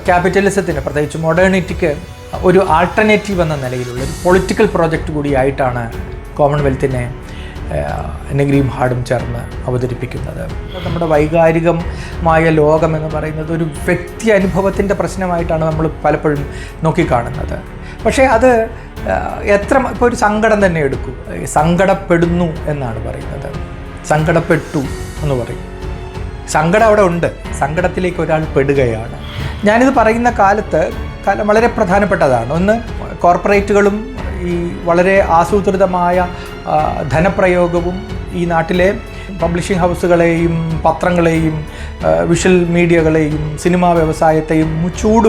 ക്യാപിറ്റലിസത്തിന് പ്രത്യേകിച്ച് മോഡേണിറ്റിക്ക് ഒരു ആൾട്ടർനേറ്റീവ് എന്ന നിലയിലുള്ള ഒരു പൊളിറ്റിക്കൽ പ്രോജക്റ്റ് കൂടിയായിട്ടാണ് കോമൺവെൽത്തിനെ നെഗ്രിയും ഹാർഡും ചേർന്ന് അവതരിപ്പിക്കുന്നത്. നമ്മുടെ വൈകാരികമായ ലോകം എന്ന് പറയുന്നത് ഒരു വ്യക്തി അനുഭവത്തിന്റെ പ്രശ്നമായിട്ടാണ് നമ്മൾ പലപ്പോഴും നോക്കിക്കാണുന്നത്. പക്ഷേ അത് എത്ര ഇപ്പോൾ ഒരു സങ്കടം തന്നെ എടുക്കൂ. സങ്കടപ്പെടുന്നു എന്നാണ് പറയുന്നത്. സങ്കടപ്പെട്ടു എന്ന് പറയും. സങ്കടം അവിടെ ഉണ്ട്. സങ്കടത്തിലേക്ക് ഒരാൾ പെടുകയാണ്. ഞാനിത് പറയുന്ന കാലത്ത് വളരെ പ്രധാനപ്പെട്ടതാണ്. ഒന്ന് കോർപ്പറേറ്റുകളും ഈ വളരെ ആസൂത്രിതമായ ധനപ്രയോഗവും ഈ നാട്ടിലെ പബ്ലിഷിംഗ് ഹൗസുകളെയും പത്രങ്ങളെയും വിഷ്വൽ മീഡിയകളെയും സിനിമാ വ്യവസായത്തെയും ചൂട്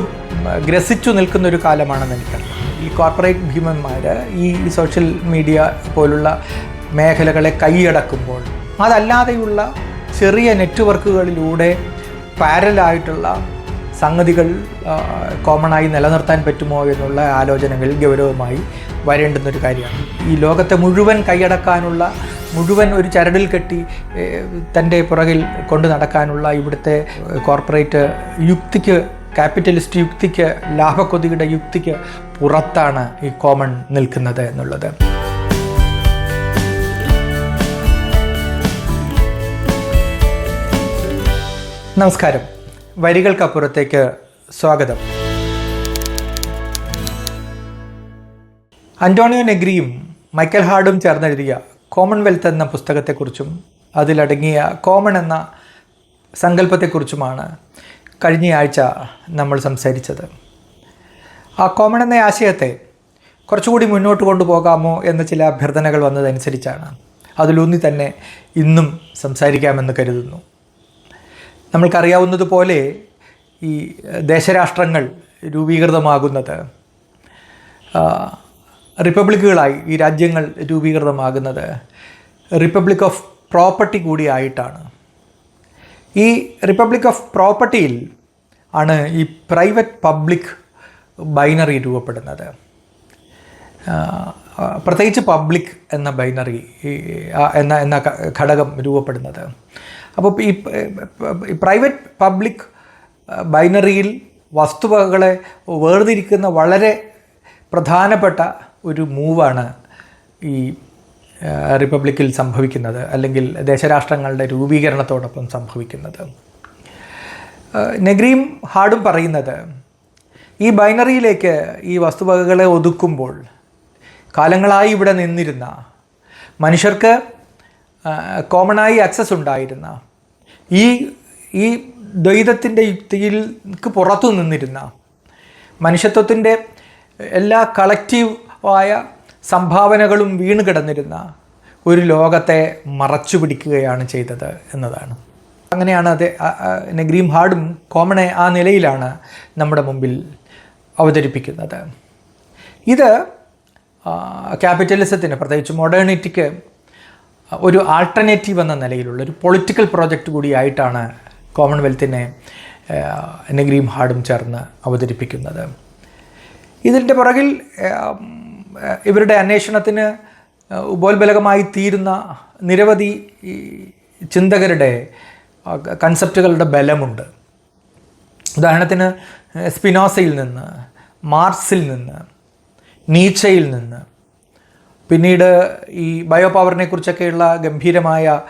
ഗ്രസിച്ചു നിൽക്കുന്ന ഒരു കാലമാണെന്ന് എനിക്കറിയാം. ഈ കോർപ്പറേറ്റ് ഭീമന്മാർ ഈ സോഷ്യൽ മീഡിയ പോലുള്ള മേഖലകളെ കൈയടക്കുമ്പോൾ അതല്ലാതെയുള്ള ചെറിയ നെറ്റ്വർക്കുകളിലൂടെ പാരലായിട്ടുള്ള സംഗതികൾ കോമണായി നിലനിർത്താൻ പറ്റുമോ എന്നുള്ള ആലോചനകൾ ഗൗരവമായി വരേണ്ടുന്നൊരു കാര്യമാണ്. ഈ ലോകത്തെ മുഴുവൻ കൈയടക്കാനുള്ള മുഴുവൻ ഒരു ചരടിൽ കെട്ടി തന്റെ പുറകിൽ കൊണ്ടു നടക്കാനുള്ള ഇവിടുത്തെ കോർപ്പറേറ്റ് യുക്തിക്ക് ക്യാപിറ്റലിസ്റ്റ് യുക്തിക്ക് ലാഭക്കൊതിയുടെ യുക്തിക്ക് പുറത്താണ് ഈ കോമൺ നിൽക്കുന്നത് എന്നുള്ളത്. നമസ്കാരം. വരികൾക്കപ്പുറത്തേക്ക് സ്വാഗതം. അന്റോണിയോ നെഗ്രിയും മൈക്കൽ ഹാർഡും ചേർന്നെഴുതിയ കോമൺവെൽത്ത് എന്ന പുസ്തകത്തെക്കുറിച്ചും അതിലടങ്ങിയ കോമൺ എന്ന സങ്കല്പത്തെക്കുറിച്ചുമാണ് കഴിഞ്ഞയാഴ്ച നമ്മൾ സംസാരിച്ചത്. ആ കോമൺ എന്ന ആശയത്തെ കുറച്ചുകൂടി മുന്നോട്ട് കൊണ്ടുപോകാമോ എന്ന ചില അഭ്യർത്ഥനകൾ വന്നതനുസരിച്ചാണ് അതിലൂന്നി തന്നെ ഇന്നും സംസാരിക്കാമെന്ന് കരുതുന്നു. നമ്മൾക്കറിയാവുന്നതുപോലെ ഈ ദേശരാഷ്ട്രങ്ങൾ രൂപീകൃതമാകുന്നത് റിപ്പബ്ലിക്കുകളായി ഈ രാജ്യങ്ങൾ രൂപീകൃതമാകുന്നത് റിപ്പബ്ലിക് ഓഫ് പ്രോപ്പർട്ടി കൂടിയായിട്ടാണ്. ഈ റിപ്പബ്ലിക് ഓഫ് പ്രോപ്പർട്ടിയിൽ ആണ് ഈ പ്രൈവറ്റ് പബ്ലിക് ബൈനറി രൂപപ്പെടുന്നത്. പ്രത്യേകിച്ച് പബ്ലിക് എന്ന ബൈനറി എന്ന എന്ന ഘടകം രൂപപ്പെടുന്നത്. അപ്പോൾ ഈ പ്രൈവറ്റ് പബ്ലിക് ബൈനറിയിൽ വസ്തുവകകളെ വേർതിരിക്കുന്ന വളരെ പ്രധാനപ്പെട്ട ഒരു മൂവാണ് ഈ റിപ്പബ്ലിക്കിൽ സംഭവിക്കുന്നത് അല്ലെങ്കിൽ ദേശരാഷ്ട്രങ്ങളുടെ രൂപീകരണത്തോടൊപ്പം സംഭവിക്കുന്നത്. നെഗ്രീം ഹാർഡും പറയുന്നത് ഈ ബൈനറിയിലേക്ക് ഈ വസ്തുവകകളെ ഒതുക്കുമ്പോൾ കാലങ്ങളായി ഇവിടെ നിന്നിരുന്ന മനുഷ്യർക്ക് കോമണായി ആക്സസ് ഉണ്ടായിരുന്ന ഈ ഈ ദ്വൈതത്തിന്റെ യുക്തിയിൽക്ക് പുറത്തു നിന്നിരുന്ന മനുഷ്യത്വത്തിന്റെ എല്ലാ കളക്റ്റീവായ സംഭാവനകളും വീണ് കിടന്നിരുന്ന ഒരു ലോകത്തെ മറച്ചു പിടിക്കുകയാണ് ചെയ്തത് എന്നതാണ്. അങ്ങനെയാണ് അത് നെഗ്രീം ഹാർഡും കോമണെ ആ നിലയിലാണ് നമ്മുടെ മുമ്പിൽ അവതരിപ്പിക്കുന്നത്. ഇത് ക്യാപിറ്റലിസത്തിന് പ്രത്യേകിച്ച് മോഡേണിറ്റിക്ക് ഒരു ആൾട്ടർനേറ്റീവ് എന്ന നിലയിലുള്ള ഒരു പൊളിറ്റിക്കൽ പ്രോജക്റ്റ് കൂടിയായിട്ടാണ് കോമൺവെൽത്തിനെ നെഗ്രിയും നെഗ്രീം ഹാർഡും ചേർന്ന് അവതരിപ്പിക്കുന്നത്. ഇതിന്റെ പുറകിൽ ഇവരുടെ അന്വേഷണത്തിന് ഉപോത്ബലകമായി തീരുന്ന നിരവധി ചിന്തകരുടെ കൺസെപ്റ്റുകളുടെ ബലമുണ്ട്. ഉദാഹരണത്തിന് സ്പിനോസയിൽ നിന്ന് മാർസിൽ നിന്ന് നീച്ചയിൽ നിന്ന് പിന്നീട് ഈ ബയോ പവറിനെ കുറിച്ചൊക്കെയുള്ള ഗംഭീരമായ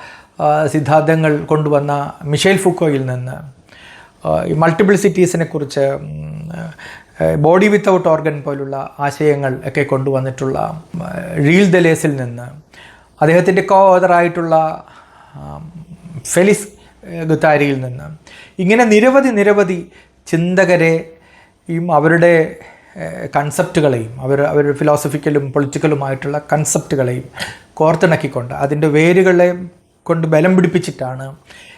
സിദ്ധാന്തങ്ങൾ കൊണ്ടുവന്ന മിഷേൽ ഫുക്കോയിൽ നിന്ന് ഈ മൾട്ടിപ്ലിസിറ്റീസിനെ കുറിച്ച് ബോഡി വിത്തൗട്ട് ഓർഗൻ പോലുള്ള ആശയങ്ങൾ ഒക്കെ കൊണ്ടുവന്നിട്ടുള്ള റീൽ ദലേസിൽ നിന്ന് അദ്ദേഹത്തിന്റെ കോ ഓതറായിട്ടുള്ള ഫെലിസ് ഗുത്താരിയിൽ നിന്ന്. ഇങ്ങനെ നിരവധി നിരവധി ചിന്തകരെയും അവരുടെ കൺസെപ്റ്റുകളെയും അവർ അവർ ഫിലോസഫിക്കലും പൊളിറ്റിക്കലുമായിട്ടുള്ള കൺസെപ്റ്റുകളെയും കോർത്തിണക്കിക്കൊണ്ട് അതിന്റെ വേരുകളെ കൊണ്ട് ബലം പിടിപ്പിച്ചിട്ടാണ്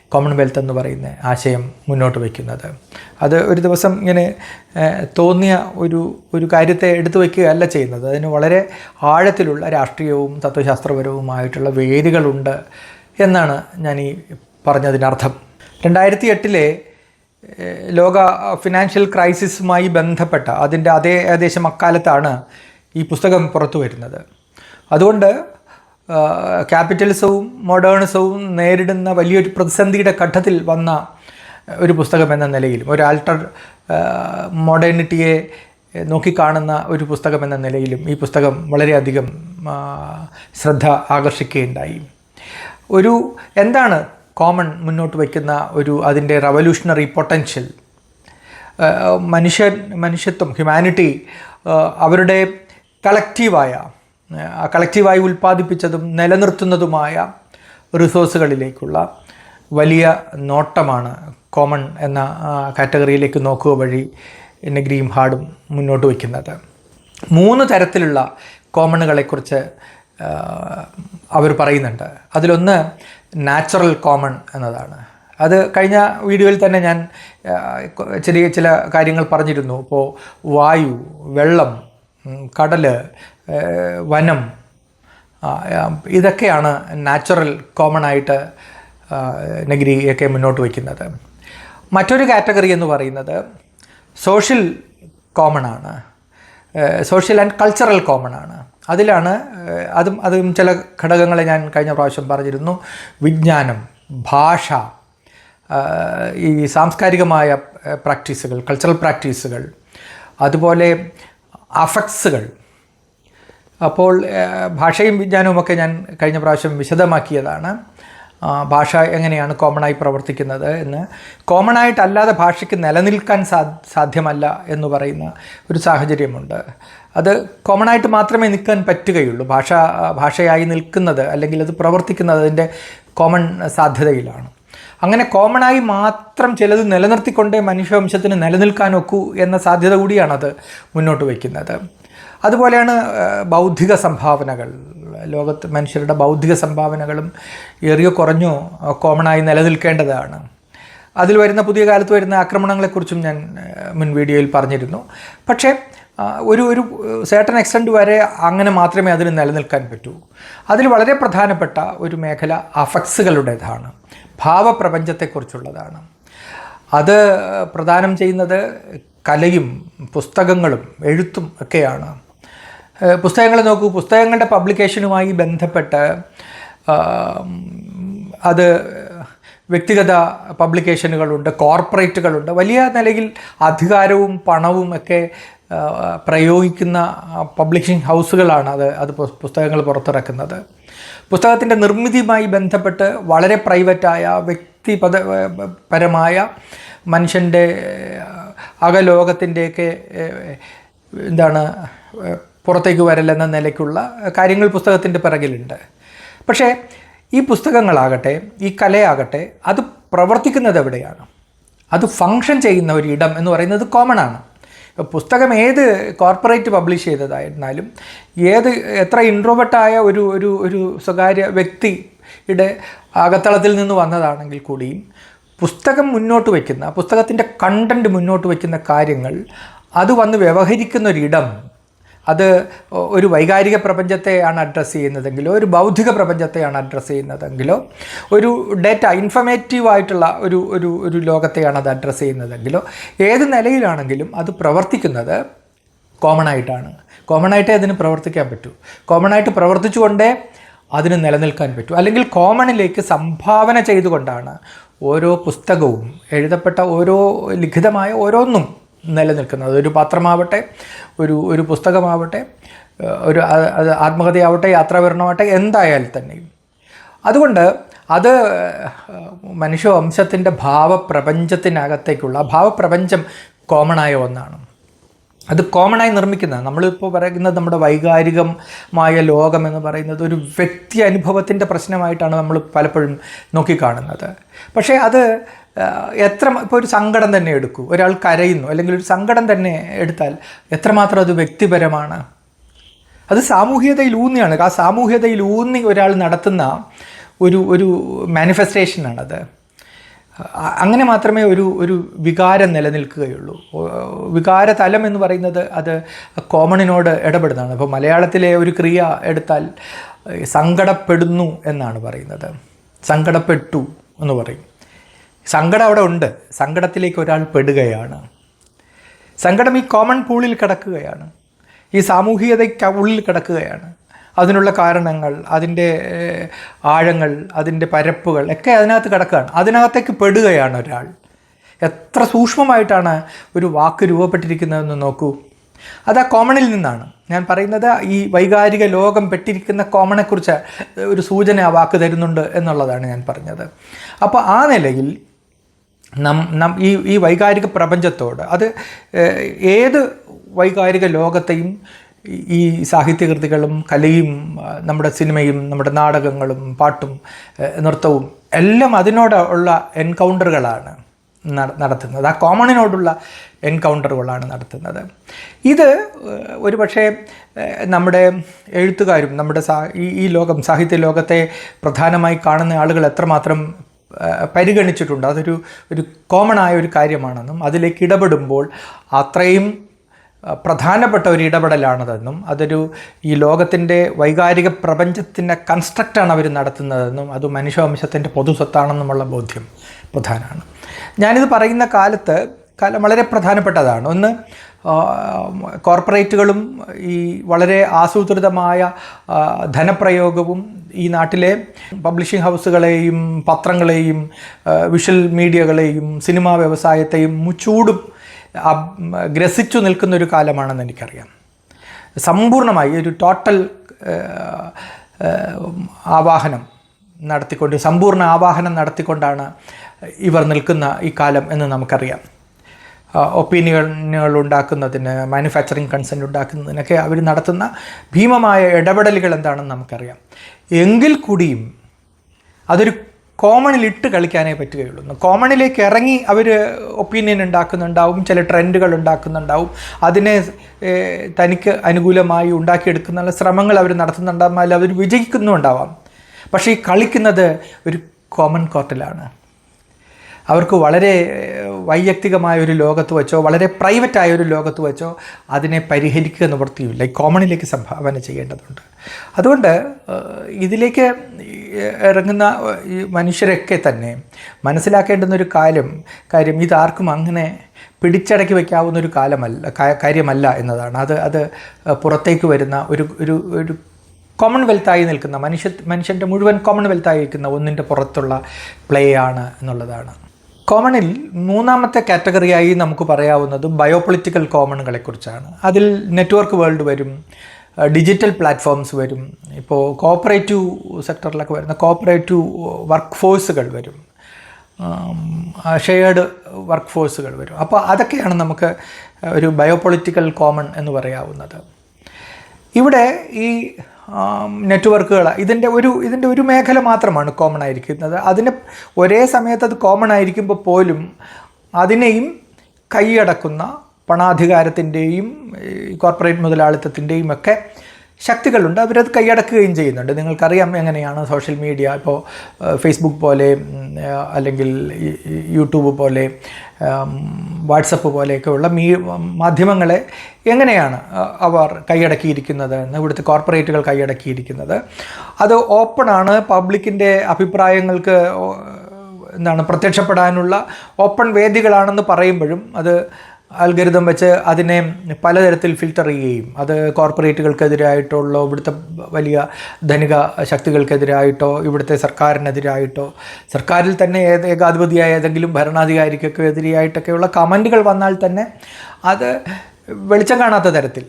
കോമൺവെൽത്ത് എന്ന് പറയുന്ന ആശയം മുന്നോട്ട് വയ്ക്കുന്നത്. അത് ഒരു ദിവസം ഇങ്ങനെ തോന്നിയ ഒരു ഒരു കാര്യത്തെ എടുത്തു വയ്ക്കുകയല്ല ചെയ്യുന്നത്. അതിന് വളരെ ആഴത്തിലുള്ള രാഷ്ട്രീയവും തത്വശാസ്ത്രപരവുമായിട്ടുള്ള വേരുകളുണ്ട് എന്നാണ് ഞാൻ ഈ പറഞ്ഞതിനർത്ഥം. രണ്ടായിരത്തി എട്ടിലെ ലോക ഫിനാൻഷ്യൽ ക്രൈസിസുമായി ബന്ധപ്പെട്ട അതിന്റെ അതേ ഏകദേശം അക്കാലത്താണ് ഈ പുസ്തകം പുറത്തു വരുന്നത്. അതുകൊണ്ട് ക്യാപിറ്റലിസവും മോഡേണിസവും നേരിടുന്ന വലിയൊരു പ്രതിസന്ധിയുടെ ഘട്ടത്തിൽ വന്ന ഒരു പുസ്തകം എന്ന നിലയിലും ഒരു ആൾട്ടർ മോഡേണിറ്റിയെ നോക്കിക്കാണുന്ന ഒരു പുസ്തകം എന്ന നിലയിലും ഈ പുസ്തകം വളരെയധികം ശ്രദ്ധ ആകർഷിക്കുകയുണ്ടായി. ഒരു എന്താണ് കോമൺ മുന്നോട്ട് വയ്ക്കുന്ന ഒരു അതിന്റെ റവല്യൂഷണറി പൊട്ടൻഷ്യൽ മനുഷ്യൻ മനുഷ്യത്വം ഹ്യൂമാനിറ്റി അവരുടെ കളക്റ്റീവായ കളക്റ്റീവായി ഉൽപ്പാദിപ്പിച്ചതും നിലനിർത്തുന്നതുമായ റിസോഴ്സുകളിലേക്കുള്ള വലിയ നോട്ടമാണ് കോമൺ എന്ന കാറ്റഗറിയിലേക്ക് നോക്കുക വഴി നെഗ്രിയും ഹാർഡും മുന്നോട്ട് വയ്ക്കുന്നത്. മൂന്ന് തരത്തിലുള്ള കോമണുകളെക്കുറിച്ച് അവർ പറയുന്നുണ്ട്. അതിലൊന്ന് നാച്ചുറൽ കോമൺ എന്നതാണ്. അത് കഴിഞ്ഞ വീഡിയോയിൽ തന്നെ ഞാൻ ചെറിയ ചില കാര്യങ്ങൾ പറഞ്ഞിരുന്നു. ഇപ്പോൾ വായു വെള്ളം കടൽ വനം ഇതൊക്കെയാണ് നാച്ചുറൽ കോമൺ ആയിട്ട് നഗരിയൊക്കെ മുന്നോട്ട് വയ്ക്കുന്നത്. മറ്റൊരു കാറ്റഗറി എന്ന് പറയുന്നത് സോഷ്യൽ കോമൺ ആണ്. സോഷ്യൽ ആൻഡ് കൾച്ചറൽ കോമൺ ആണ്. അതിലാണ് അതും അതും ചില ഘടകങ്ങളെ ഞാൻ കഴിഞ്ഞ പ്രാവശ്യം പറഞ്ഞിരുന്നു. വിജ്ഞാനം ഭാഷ ഈ സാംസ്കാരികമായ പ്രാക്ടീസുകൾ കൾച്ചറൽ പ്രാക്ടീസുകൾ അതുപോലെ അഫക്ട്സുകൾ അപ്പോൾ ഭാഷയും വിജ്ഞാനവും ഒക്കെ ഞാൻ കഴിഞ്ഞ പ്രാവശ്യം വിശദമാക്കിയതാണ്. ഭാഷ എങ്ങനെയാണ് കോമണായി പ്രവർത്തിക്കുന്നത് എന്ന്. കോമൺ ആയിട്ടല്ലാതെ ഭാഷയ്ക്ക് നിലനിൽക്കാൻ സാ സാധ്യമല്ല എന്ന് പറയുന്ന ഒരു സാഹചര്യമുണ്ട്. അത് കോമണായിട്ട് മാത്രമേ നിൽക്കാൻ പറ്റുകയുള്ളൂ. ഭാഷ ഭാഷയായി നിൽക്കുന്നത് അല്ലെങ്കിൽ അത് പ്രവർത്തിക്കുന്നത് അതിന്റെ കോമൺ സാധ്യതയിലാണ്. അങ്ങനെ കോമണായി മാത്രം ചിലത് നിലനിർത്തിക്കൊണ്ടേ മനുഷ്യവംശത്തിന് നിലനിൽക്കാൻ ഒക്കൂ എന്ന സാധ്യത കൂടിയാണത് മുന്നോട്ട് വയ്ക്കുന്നത്. അതുപോലെയാണ് ബൗദ്ധിക സംഭാവനകൾ. ലോകത്ത് മനുഷ്യരുടെ ബൗദ്ധിക സംഭാവനകളും ഏറിയോ കുറഞ്ഞോ കോമണായി നിലനിൽക്കേണ്ടതാണ്. അതിൽ വരുന്ന പുതിയ കാലത്ത് വരുന്ന ആക്രമണങ്ങളെക്കുറിച്ചും ഞാൻ മുൻ വീഡിയോയിൽ പറഞ്ഞിരുന്നു. പക്ഷേ ഒരു ഒരു സേട്ടൻ എക്സ്റ്റന്റ് വരെ അങ്ങനെ മാത്രമേ അതിന് നിലനിൽക്കാൻ പറ്റൂ. അതിൽ വളരെ പ്രധാനപ്പെട്ട ഒരു മേഖല അഫക്സുകളുടേതാണ്. ഭാവപ്രപഞ്ചത്തെക്കുറിച്ചുള്ളതാണ്. അത് പ്രദാനം ചെയ്യുന്നത് കലയും പുസ്തകങ്ങളും എഴുത്തും ഒക്കെയാണ്. പുസ്തകങ്ങൾ നോക്കൂ. പുസ്തകങ്ങളുടെ പബ്ലിക്കേഷനുമായി ബന്ധപ്പെട്ട് അത് വ്യക്തിഗത പബ്ലിക്കേഷനുകളുണ്ട് കോർപ്പറേറ്റുകളുണ്ട്. വലിയ നിലയിൽ അധികാരവും പണവും ഒക്കെ പ്രയോഗിക്കുന്ന പബ്ലിഷിംഗ് ഹൗസുകളാണ് അത് അത് പുസ്തകങ്ങൾ പുറത്തിറക്കുന്നത്. പുസ്തകത്തിന്റെ നിർമ്മിതിയുമായി ബന്ധപ്പെട്ട് വളരെ പ്രൈവറ്റായ വ്യക്തിപത പരമായ മനുഷ്യന്റെ അകലോകത്തിന്റെയൊക്കെ എന്താണ് പുറത്തേക്ക് വരലെന്ന നിലയ്ക്കുള്ള കാര്യങ്ങൾ പുസ്തകത്തിന്റെ പിറകിലുണ്ട്. പക്ഷേ ഈ പുസ്തകങ്ങളാകട്ടെ ഈ കലയാകട്ടെ അത് പ്രവർത്തിക്കുന്നത് എവിടെയാണ്? അത് ഫങ്ഷൻ ചെയ്യുന്ന ഒരു ഇടം എന്ന് പറയുന്നത് കോമൺ ആണ് പുസ്തകം ഏത് കോർപ്പറേറ്റ് പബ്ലിഷ് ചെയ്തതായിരുന്നാലും ഏത് എത്ര ഇൻട്രോവേർട്ടായ ഒരു ഒരു ഒരു സ്വകാര്യ വ്യക്തിയുടെ അകത്തളത്തിൽ നിന്ന് വന്നതാണെങ്കിൽ കൂടിയും പുസ്തകം മുന്നോട്ട് വയ്ക്കുന്ന പുസ്തകത്തിന്റെ കണ്ടന്റ് മുന്നോട്ട് വയ്ക്കുന്ന കാര്യങ്ങൾ അത് വന്ന് വ്യവഹരിക്കുന്ന ഒരിടം അത് ഒരു വൈകാരിക പ്രപഞ്ചത്തെയാണ് അഡ്രസ്സ് ചെയ്യുന്നതെങ്കിലോ ഒരു ബൗദ്ധിക പ്രപഞ്ചത്തെയാണ് അഡ്രസ്സ് ചെയ്യുന്നതെങ്കിലോ ഒരു ഡേറ്റ ഇൻഫർമേറ്റീവ് ആയിട്ടുള്ള ഒരു ഒരു ഒരു ലോകത്തെയാണ് അത് അഡ്രസ്സ് ചെയ്യുന്നതെങ്കിലോ ഏത് നിലയിലാണെങ്കിലും അത് പ്രവർത്തിക്കുന്നത് കോമൺ ആയിട്ടാണ്. കോമൺ ആയിട്ടേ അതിന് പ്രവർത്തിക്കാൻ പറ്റൂ. കോമൺ ആയിട്ട് പ്രവർത്തിച്ചുകൊണ്ടേ അതിന് നിലനിൽക്കാൻ പറ്റൂ. അല്ലെങ്കിൽ കോമണിലേക്ക് സംഭാവന ചെയ്തുകൊണ്ടാണ് ഓരോ പുസ്തകവും എഴുതപ്പെട്ട ഓരോ ലിഖിതമായ ഓരോന്നും നിലനിൽക്കുന്നത്. ഒരു പത്രമാവട്ടെ ഒരു ഒരു പുസ്തകമാവട്ടെ ഒരു അത് ആത്മകഥയാവട്ടെ യാത്രാവിവരണമാവട്ടെ എന്തായാലും തന്നെയും അതുകൊണ്ട് അത് മനുഷ്യവംശത്തിന്റെ ഭാവപ്രപഞ്ചത്തിനകത്തേക്കുള്ള ഭാവപ്രപഞ്ചം കോമണായ ഒന്നാണ്. അത് കോമണായി നിർമ്മിക്കുന്നത്. നമ്മളിപ്പോൾ പറയുന്നത് നമ്മുടെ വൈകാരികമായ ലോകം എന്ന് പറയുന്നത് ഒരു വ്യക്തി അനുഭവത്തിന്റെ പ്രശ്നമായിട്ടാണ് നമ്മൾ പലപ്പോഴും നോക്കിക്കാണുന്നത്. പക്ഷേ അത് എത്ര ഇപ്പോൾ ഒരു സങ്കടം തന്നെ എടുക്കൂ. ഒരാൾ കരയുന്നു. അല്ലെങ്കിൽ ഒരു സങ്കടം തന്നെ എടുത്താൽ എത്രമാത്രം അത് വ്യക്തിപരമാണ്? അത് സാമൂഹ്യതയിൽ ഊന്നിയാണ്. ആ സാമൂഹ്യതയിൽ ഊന്നി ഒരാൾ നടത്തുന്ന ഒരു ഒരു മാനിഫെസ്റ്റേഷനാണത് അങ്ങനെ മാത്രമേ ഒരു ഒരു വികാരം നിലനിൽക്കുകയുള്ളൂ. വികാരതലം വികാര തലം എന്ന് പറയുന്നത് അത് കോമണിനോട് ഇടപെടുന്നതാണ്. അപ്പോൾ മലയാളത്തിലെ ഒരു ക്രിയ എടുത്താൽ സങ്കടപ്പെടുന്നു എന്നാണ് പറയുന്നത്. സങ്കടപ്പെട്ടു എന്ന് പറയും. സങ്കടം അവിടെ ഉണ്ട്. സങ്കടത്തിലേക്ക് ഒരാൾ പെടുകയാണ്. സങ്കടം ഈ കോമൺ പൂളിൽ കിടക്കുകയാണ്. ഈ സാമൂഹികതയ്ക്ക് ഉള്ളിൽ കിടക്കുകയാണ്. അതിനുള്ള കാരണങ്ങൾ അതിന്റെ ആഴങ്ങൾ അതിന്റെ പരപ്പുകൾ ഒക്കെ അതിനകത്ത് കിടക്കുകയാണ്. അതിനകത്തേക്ക് പെടുകയാണ് ഒരാൾ. എത്ര സൂക്ഷ്മമായിട്ടാണ് ഒരു വാക്ക് രൂപപ്പെട്ടിരിക്കുന്നതെന്ന് നോക്കൂ. അത് ആ കോമണിൽ നിന്നാണ്. ഞാൻ പറയുന്നത് ഈ വൈകാരിക ലോകം പെട്ടിരിക്കുന്ന കോമണെക്കുറിച്ച് ഒരു സൂചന ആ വാക്ക് തരുന്നുണ്ട് എന്നുള്ളതാണ് ഞാൻ പറഞ്ഞത്. അപ്പോൾ ആ നിലയിൽ നം നം ഈ ഈ വൈകാരിക പ്രപഞ്ചത്തോട് അത് ഏത് വൈകാരിക ലോകത്തെയും ഈ- സാഹിത്യകൃതികളും കലയും നമ്മുടെ സിനിമയും നമ്മുടെ നാടകങ്ങളും പാട്ടും നൃത്തവും എല്ലാം അതിനോട് ഉള്ള എൻകൗണ്ടറുകളാണ് നട- നടത്തുന്നത്. ആ കോമണിനോടുള്ള എൻകൗണ്ടറുകളാണ് നടത്തുന്നത്. ഇത് ഒരു പക്ഷേ നമ്മുടെ എഴുത്തുകാരും നമ്മുടെ ഈ ലോകം സാഹിത്യ ലോകത്തെ പ്രധാനമായി കാണുന്ന ആളുകൾ എത്രമാത്രം പരിഗണിച്ചിട്ടുണ്ട്. അതൊരു ഒരു കോമൺ ആയ ഒരു കാര്യമാണെന്നും അതിലേക്ക് ഇടപെടുമ്പോൾ അത്രയും പ്രധാനപ്പെട്ട ഒരു ഇടപെടലാണതെന്നും അതൊരു ഈ ലോകത്തിന്റെ വൈകാരിക പ്രപഞ്ചത്തിന്റെ കൺസ്ട്രക്റ്റാണ് അവർ നടത്തുന്നതെന്നും അത് മനുഷ്യവംശത്തിന്റെ പൊതുസ്വത്താണെന്നുമുള്ള ബോധ്യം പ്രധാനമാണ്. ഞാനിത് പറയുന്ന കാലത്ത് കാലം വളരെ പ്രധാനപ്പെട്ടതാണ്. ഒന്ന് കോർപ്പറേറ്റുകളും ഈ വളരെ ആസൂത്രിതമായ ധനപ്രയോഗവും ഈ നാട്ടിലെ പബ്ലിഷിംഗ് ഹൗസുകളെയും പത്രങ്ങളെയും വിഷ്വൽ മീഡിയകളെയും സിനിമാ വ്യവസായത്തെയും മുച്ചൂടും ഗ്രസിച്ചു നിൽക്കുന്ന ഒരു കാലമാണെന്ന് എനിക്കറിയാം. സമ്പൂർണമായി ഒരു ടോട്ടൽ ആവാഹനം നടത്തിക്കൊണ്ട് സമ്പൂർണ ആവാഹനം നടത്തിക്കൊണ്ടാണ് ഇവർ നിൽക്കുന്ന ഈ കാലം എന്ന് നമുക്കറിയാം. ഒപ്പീനിയനുകൾ ഉണ്ടാക്കുന്നതിന് മാനുഫാക്ചറിങ് കൺസെന്റ് ഉണ്ടാക്കുന്നതിനൊക്കെ അവർ നടത്തുന്ന ഭീമമായ ഇടപെടലുകൾ എന്താണെന്ന് നമുക്കറിയാം. എങ്കിൽ കൂടിയും അതൊരു കോമണിൽ ഇട്ട് കളിക്കാനേ പറ്റുകയുള്ളൂ. കോമണിലേക്ക് ഇറങ്ങി അവർ ഒപ്പീനിയൻ ഉണ്ടാക്കുന്നുണ്ടാവും ചില ട്രെൻഡുകൾ ഉണ്ടാക്കുന്നുണ്ടാവും. അതിനെ തനിക്ക് അനുകൂലമായി ഉണ്ടാക്കിയെടുക്കുന്ന ശ്രമങ്ങൾ അവർ നടത്തുന്നുണ്ടാവും അല്ല അവർ വിജയിക്കുന്നുണ്ടാവാം പക്ഷേ ഈ കളിക്കുന്നത് ഒരു കോമൺ കോർട്ടിലാണ് അവർക്ക് വളരെ വൈയക്തികമായ ഒരു ലോകത്ത് വെച്ചോ വളരെ പ്രൈവറ്റായ ഒരു ലോകത്ത് വെച്ചോ അതിനെ പരിഹരിക്കുക നിവൃത്തിയില്ല ഈ കോമണിലേക്ക് സംഭാവന ചെയ്യേണ്ടതുണ്ട്. അതുകൊണ്ട് ഇതിലേക്ക് ഇറങ്ങുന്ന ഈ മനുഷ്യരൊക്കെ തന്നെ മനസ്സിലാക്കേണ്ടുന്ന ഒരു കാലം കാര്യം ഇതാർക്കും അങ്ങനെ പിടിച്ചടക്കി വയ്ക്കാവുന്ന ഒരു കാലമല്ല കാര്യമല്ല എന്നതാണ്. അത് അത് പുറത്തേക്ക് വരുന്ന ഒരു ഒരു ഒരു കോമൺവെൽത്തായി നിൽക്കുന്ന മനുഷ്യ മനുഷ്യന്റെ മുഴുവൻ കോമൺവെൽത്തായി നിൽക്കുന്ന ഒന്നിന്റെ പുറത്തുള്ള പ്ലേ ആണ് എന്നുള്ളതാണ്. കോമണിൽ മൂന്നാമത്തെ കാറ്റഗറിയായി നമുക്ക് പറയാവുന്നത് ബയോപൊളിറ്റിക്കൽ കോമണുകളെക്കുറിച്ചാണ് അതിൽ നെറ്റ്വർക്ക് വേൾഡ് വരും ഡിജിറ്റൽ പ്ലാറ്റ്ഫോംസ് വരും ഇപ്പോൾ കോപ്പറേറ്റീവ് സെക്ടറിലൊക്കെ വരുന്ന കോപ്പറേറ്റീവ് വർക്ക് ഫോഴ്സുകൾ വരും ഷെയർഡ് വർക്ക് ഫോഴ്സുകൾ വരും. അപ്പോൾ അതൊക്കെയാണ് നമുക്ക് ഒരു ബയോപൊളിറ്റിക്കൽ കോമൺ എന്ന് പറയാവുന്നത്. ഇവിടെ ഈ നെറ്റ്വർക്കുകൾ. ഇതിന്റെ ഒരു ഇതിന്റെ ഒരു മേഖല മാത്രമാണ് കോമൺ ആയിരിക്കുന്നത്. അതിന് ഒരേ സമയത്ത് അത് കോമൺ ആയിരിക്കുമ്പോൾ പോലും അതിനെയും കൈയടക്കുന്ന പണാധികാരത്തിന്റെയും കോർപ്പറേറ്റ് മുതലാളിത്തത്തിന്റെയും ഒക്കെ ശക്തികളുണ്ട്. അവരത് കൈയടക്കുകയും ചെയ്യുന്നുണ്ട്. നിങ്ങൾക്കറിയാം എങ്ങനെയാണ് സോഷ്യൽ മീഡിയ ഇപ്പോൾ ഫേസ്ബുക്ക് പോലെ അല്ലെങ്കിൽ യൂട്യൂബ് പോലെ വാട്സപ്പ് പോലെയൊക്കെയുള്ള മീ മാധ്യമങ്ങളെ എങ്ങനെയാണ് അവർ കൈയടക്കിയിരിക്കുന്നത് ഇവിടുത്തെ കോർപ്പറേറ്റുകൾ കൈയടക്കിയിരിക്കുന്നത്. അത് ഓപ്പണാണ്. പബ്ലിക്കിന്റെ അഭിപ്രായങ്ങൾക്ക് എന്താണ് പ്രത്യക്ഷപ്പെടാനുള്ള ഓപ്പൺ വേദികളാണെന്ന് പറയുമ്പോഴും അത് അൽഗരിതം വെച്ച് അതിനെ പലതരത്തിൽ ഫിൽട്ടർ ചെയ്യുകയും അത് കോർപ്പറേറ്റുകൾക്കെതിരായിട്ടുള്ള ഇവിടുത്തെ വലിയ ധനിക ശക്തികൾക്കെതിരായിട്ടോ ഇവിടുത്തെ സർക്കാരിനെതിരായിട്ടോ സർക്കാരിൽ തന്നെ ഏത് ഏകാധിപതിയായ ഏതെങ്കിലും ഭരണാധികാരിക്കൊക്കെ എതിരായിട്ടൊക്കെയുള്ള കമന്റുകൾ വന്നാൽ തന്നെ അത് വെളിച്ചം കാണാത്ത തരത്തിൽ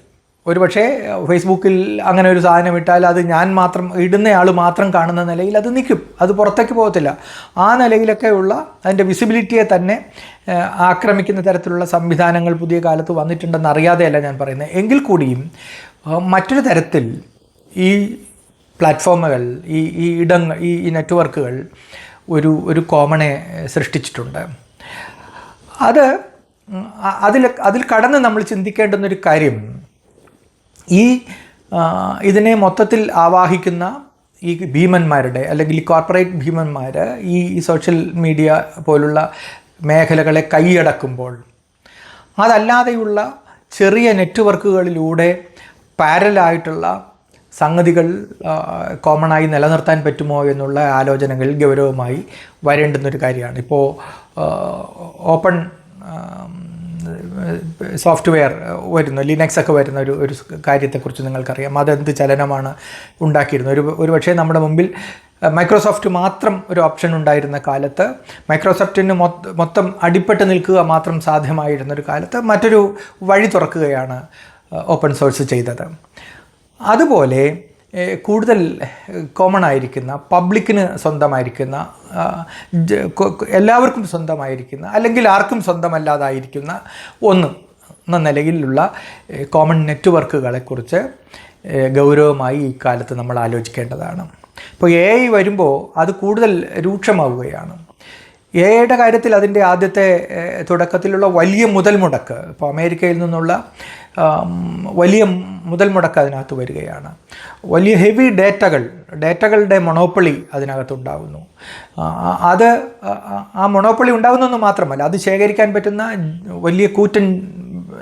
ഒരുപക്ഷേ ഫേസ്ബുക്കിൽ അങ്ങനെ ഒരു സാധനം ഇട്ടാൽ അത് ഞാൻ മാത്രം ഇടുന്നയാൾ മാത്രം കാണുന്ന നിലയിൽ അത് നിൽക്കും. അത് പുറത്തേക്ക് പോകത്തില്ല. ആ നിലയിലൊക്കെയുള്ള അതിന്റെ വിസിബിലിറ്റിയെ തന്നെ ആക്രമിക്കുന്ന തരത്തിലുള്ള സംവിധാനങ്ങൾ പുതിയ കാലത്ത് വന്നിട്ടുണ്ടെന്ന് അറിയാതെയല്ല ഞാൻ പറയുന്നത്. എങ്കിൽ കൂടിയും മറ്റൊരു തരത്തിൽ ഈ പ്ലാറ്റ്ഫോമുകൾ ഈ ഈ ഇടങ്ങൾ ഈ ഈ നെറ്റ്വർക്കുകൾ ഒരു ഒരു കോമണെ സൃഷ്ടിച്ചിട്ടുണ്ട്. അത് അതിൽ അതിൽ കടന്ന് നമ്മൾ ചിന്തിക്കേണ്ടുന്നൊരു കാര്യം ഈ ഇതിനെ മൊത്തത്തിൽ ആവാഹിക്കുന്ന ഈ ഭീമന്മാരുടെ അല്ലെങ്കിൽ ഈ കോർപ്പറേറ്റ് ഭീമന്മാർ ഈ സോഷ്യൽ മീഡിയ പോലുള്ള മേഖലകളെ കൈയടക്കുമ്പോൾ അതല്ലാതെയുള്ള ചെറിയ നെറ്റ്വർക്കുകളിലൂടെ പാരലായിട്ടുള്ള സംഗതികൾ കോമണായി നിലനിർത്താൻ പറ്റുമോ എന്നുള്ള ആലോചനകൾ ഗൗരവമായി വരേണ്ടുന്നൊരു കാര്യമാണ്. ഇപ്പോൾ ഓപ്പൺ സോഫ്റ്റ്വെയർ വരുന്നു ലിനക്സ് ഒക്കെ വരുന്ന ഒരു ഒരു കാര്യത്തെക്കുറിച്ച് നിങ്ങൾക്കറിയാം. അതെന്ത് ചലനമാണ് ഉണ്ടാക്കിയിരുന്നത്? ഒരു ഒരു പക്ഷേ നമ്മുടെ മുമ്പിൽ മൈക്രോസോഫ്റ്റ് മാത്രം ഒരു ഓപ്ഷൻ ഉണ്ടായിരുന്ന കാലത്ത് മൈക്രോസോഫ്റ്റിന് മൊത്ത- അടിപ്പെട്ട് നിൽക്കുക മാത്രം സാധ്യമായിരുന്ന ഒരു കാലത്ത് മറ്റൊരു വഴി തുറക്കുകയാണ് ഓപ്പൺ സോഴ്സ് ചെയ്തത്. അതുപോലെ കൂടുതൽ കോമൺ ആയിരിക്കുന്ന പബ്ലിക്കിന് സ്വന്തമായിരിക്കുന്ന എല്ലാവർക്കും സ്വന്തമായിരിക്കുന്ന അല്ലെങ്കിൽ ആർക്കും സ്വന്തമല്ലാതായിരിക്കുന്ന ഒന്ന് എന്ന നിലയിലുള്ള കോമൺ നെറ്റ്വർക്കുകളെക്കുറിച്ച് ഗൗരവമായി ഈ കാലത്ത് നമ്മൾ ആലോചിക്കേണ്ടതാണ്. ഇപ്പോൾ എ ഐ വരുമ്പോൾ അത് കൂടുതൽ രൂക്ഷമാവുകയാണ്. എ ഐയുടെ കാര്യത്തിൽ അതിന്റെ ആദ്യത്തെ തുടക്കത്തിലുള്ള വലിയ മുതൽ മുടക്ക് ഇപ്പോൾ അമേരിക്കയിൽ നിന്നുള്ള വലിയ മുതൽ മുടക്ക് അതിനകത്ത് വരികയാണ്. വലിയ ഹെവി ഡേറ്റകൾ ഡേറ്റകളുടെ മൊണോപ്പൊളി അതിനകത്തുണ്ടാകുന്നു അത് ആ- മൊണോപ്പൊളി ഉണ്ടാകുന്നെന്ന് മാത്രമല്ല അത് ശേഖരിക്കാൻ പറ്റുന്ന വലിയ കൂറ്റൻ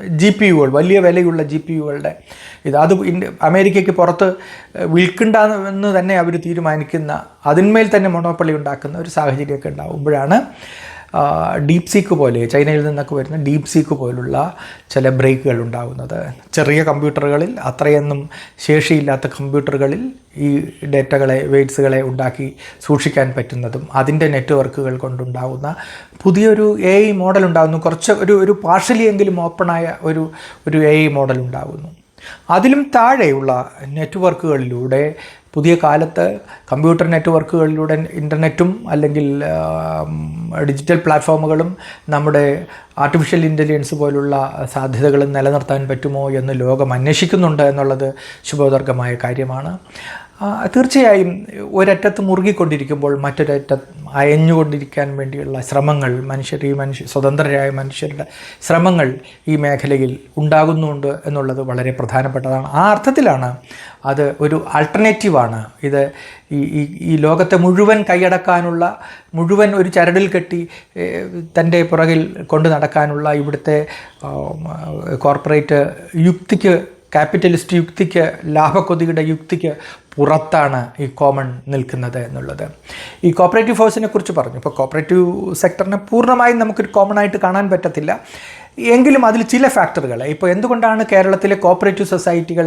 ജി പി യുകൾ വലിയ വിലയുള്ള ജി പി യുകളുടെ ഇത്. അത് അമേരിക്കയ്ക്ക് പുറത്ത് വിൽക്കണ്ട എന്ന് തന്നെ അവർ തീരുമാനിക്കുന്ന അതിന്മേൽ തന്നെ മൊണോപ്പൊളി ഉണ്ടാക്കുന്ന ഒരു സാഹചര്യമൊക്കെ ഉണ്ടാകുമ്പോഴാണ് ഡീപ് സീക്ക് പോലെ ചൈനയിൽ നിന്നൊക്കെ വരുന്ന ഡീപ് സീക്ക് പോലുള്ള ചില ബ്രേക്കുകൾ ഉണ്ടാകുന്നത്. ചെറിയ കമ്പ്യൂട്ടറുകളിൽ അത്രയൊന്നും ശേഷിയില്ലാത്ത കമ്പ്യൂട്ടറുകളിൽ ഈ ഡേറ്റകളെ വെയ്റ്റ്സുകളെ ഉണ്ടാക്കി സൂക്ഷിക്കാൻ പറ്റുന്നതും അതിന്റെ നെറ്റ്വർക്കുകൾ കൊണ്ടുണ്ടാകുന്ന പുതിയൊരു എ ഐ മോഡൽ ഉണ്ടാകുന്നു. കുറച്ച് ഒരു ഒരു പാർഷ്യലി ഓപ്പണായ ഒരു ഒരു എ ഐ മോഡൽ ഉണ്ടാകുന്നു. അതിലും താഴെയുള്ള നെറ്റ്വർക്കുകളിലൂടെ പുതിയ കാലത്ത് കമ്പ്യൂട്ടർ നെറ്റ്വർക്കുകളിലൂടെ ഇന്റർനെറ്റും അല്ലെങ്കിൽ ഡിജിറ്റൽ പ്ലാറ്റ്ഫോമുകളും നമ്മുടെ ആർട്ടിഫിഷ്യൽ ഇന്റലിജൻസ് പോലുള്ള സാധ്യതകളും നിലനിർത്താൻ പറ്റുമോ എന്ന് ലോകം അന്വേഷിക്കുന്നുണ്ട് എന്നുള്ളത് ശുഭോദർഗമായ കാര്യമാണ്. തീർച്ചയായും ഒരറ്റത്ത് മുറുകിക്കൊണ്ടിരിക്കുമ്പോൾ മറ്റൊരറ്റത്ത് അയഞ്ഞുകൊണ്ടിരിക്കാൻ വേണ്ടിയുള്ള ശ്രമങ്ങൾ മനുഷ്യർ ഈ മനുഷ്യ സ്വതന്ത്രരായ മനുഷ്യരുടെ ശ്രമങ്ങൾ ഈ മേഖലയിൽ ഉണ്ടാകുന്നുണ്ട് എന്നുള്ളത് വളരെ പ്രധാനപ്പെട്ടതാണ്. ആ അർത്ഥത്തിലാണ് അത് ഒരു ആൾട്ടർനേറ്റീവാണ് ഇത് ഈ ഈ ഈ ലോകത്തെ മുഴുവൻ കൈയടക്കാനുള്ള മുഴുവൻ ഒരു ചരടിൽ കെട്ടി തന്റെ പുറകിൽ കൊണ്ടു നടക്കാനുള്ള ഇവിടുത്തെ കോർപ്പറേറ്റ് യുക്തിക്ക് ക്യാപിറ്റലിസ്റ്റ് യുക്തിക്ക് ലാഭക്കൊതിയുടെ യുക്തിക്ക് പുറത്താണ് ഈ കോമൺ നിൽക്കുന്നത് എന്നുള്ളത്. ഈ കോപ്പറേറ്റീവ് ഫോഴ്സിനെ കുറിച്ച് പറഞ്ഞു. ഇപ്പോൾ കോപ്പറേറ്റീവ് സെക്ടറിനെ പൂർണമായും നമുക്കൊരു കോമൺ ആയിട്ട് കാണാൻ പറ്റത്തില്ല. എങ്കിലും അതിൽ ചില ഫാക്ടറുകൾ ഇപ്പോൾ എന്തുകൊണ്ടാണ് കേരളത്തിലെ കോപ്പറേറ്റീവ് സൊസൈറ്റികൾ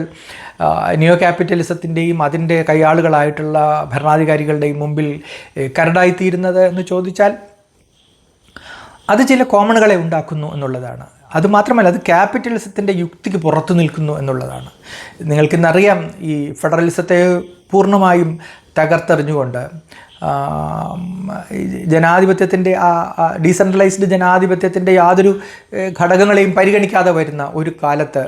ന്യൂ ക്യാപിറ്റലിസത്തിന്റെയും അതിന്റെ കൈയാളുകളായിട്ടുള്ള ഭരണാധികാരികളുടെയും മുമ്പിൽ കരടായിത്തീരുന്നത് എന്ന് ചോദിച്ചാൽ അത് ചില കോമണുകളെ ഉണ്ടാക്കുന്നു എന്നുള്ളതാണ്. അതുമാത്രമല്ല അത് ക്യാപിറ്റലിസത്തിന്റെ യുക്തിക്ക് പുറത്തു നിൽക്കുന്നു എന്നുള്ളതാണ്. നിങ്ങൾക്കിന്നറിയാം ഈ ഫെഡറലിസത്തെ പൂർണമായും തകർത്തെറിഞ്ഞുകൊണ്ട് ജനാധിപത്യത്തിന്റെ ആ ഡീസെൻട്രലൈസ്ഡ് ജനാധിപത്യത്തിന്റെ യാതൊരു ഘടകങ്ങളെയും പരിഗണിക്കാതെ വരുന്ന ഒരു കാലത്ത്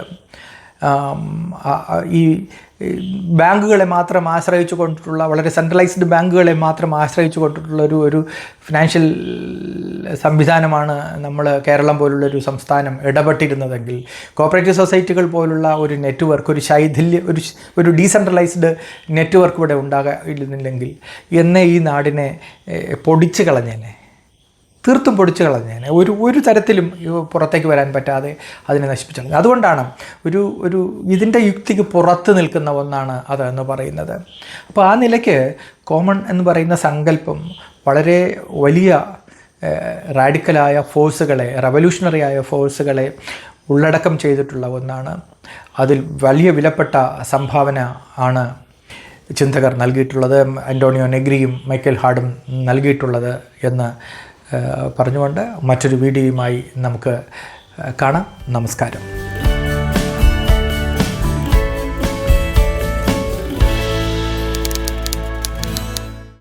ഈ ബാങ്കുകളെ മാത്രം ആശ്രയിച്ചു കൊണ്ടിട്ടുള്ള വളരെ സെൻട്രലൈസ്ഡ് ബാങ്കുകളെ മാത്രം ആശ്രയിച്ചു കൊണ്ടിട്ടുള്ള ഒരു ഒരു ഫിനാൻഷ്യൽ സംവിധാനമാണ് നമ്മൾ കേരളം പോലുള്ള ഒരു സംസ്ഥാനം ഇടപെട്ടിരുന്നതെങ്കിൽ കോപ്പറേറ്റീവ് സൊസൈറ്റികൾ പോലുള്ള ഒരു നെറ്റ്വർക്ക് ഒരു ശൈഥില്യ ഒരു ഒരു ഡീസെൻട്രലൈസ്ഡ് നെറ്റ്വർക്ക് ഇവിടെ ഉണ്ടാകില്ലെങ്കിൽ എന്നെ ഈ നാടിനെ പൊടിച്ചു കളഞ്ഞേനെ. തീർത്തും പൊടിച്ചു കളഞ്ഞേനെ ഒരു ഒരു തരത്തിലും പുറത്തേക്ക് വരാൻ പറ്റാതെ അതിനെ നശിപ്പിച്ചു അതുകൊണ്ടാണ് ഒരു ഒരു ഇതിന്റെ യുക്തിക്ക് പുറത്ത് നിൽക്കുന്ന ഒന്നാണ് അത് എന്ന് പറയുന്നത്. അപ്പോൾ ആ നിലയ്ക്ക് കോമൺ എന്ന് പറയുന്ന സങ്കല്പം വളരെ വലിയ റാഡിക്കലായ ഫോഴ്സുകളെ റവല്യൂഷണറി ആയ ഫോഴ്സുകളെ ഉള്ളടക്കം ചെയ്തിട്ടുള്ള ഒന്നാണ്. അതിൽ വലിയ വിലപ്പെട്ട സംഭാവന ആണ് ചിന്തകർ നൽകിയിട്ടുള്ളത്. അന്റോണിയോ നെഗ്രിയും മൈക്കൽ ഹാർഡും നൽകിയിട്ടുള്ളത് എന്ന് പറഞ്ഞുകൊണ്ട് മറ്റൊരു വീഡിയോയുമായി നമുക്ക് കാണാം. നമസ്കാരം.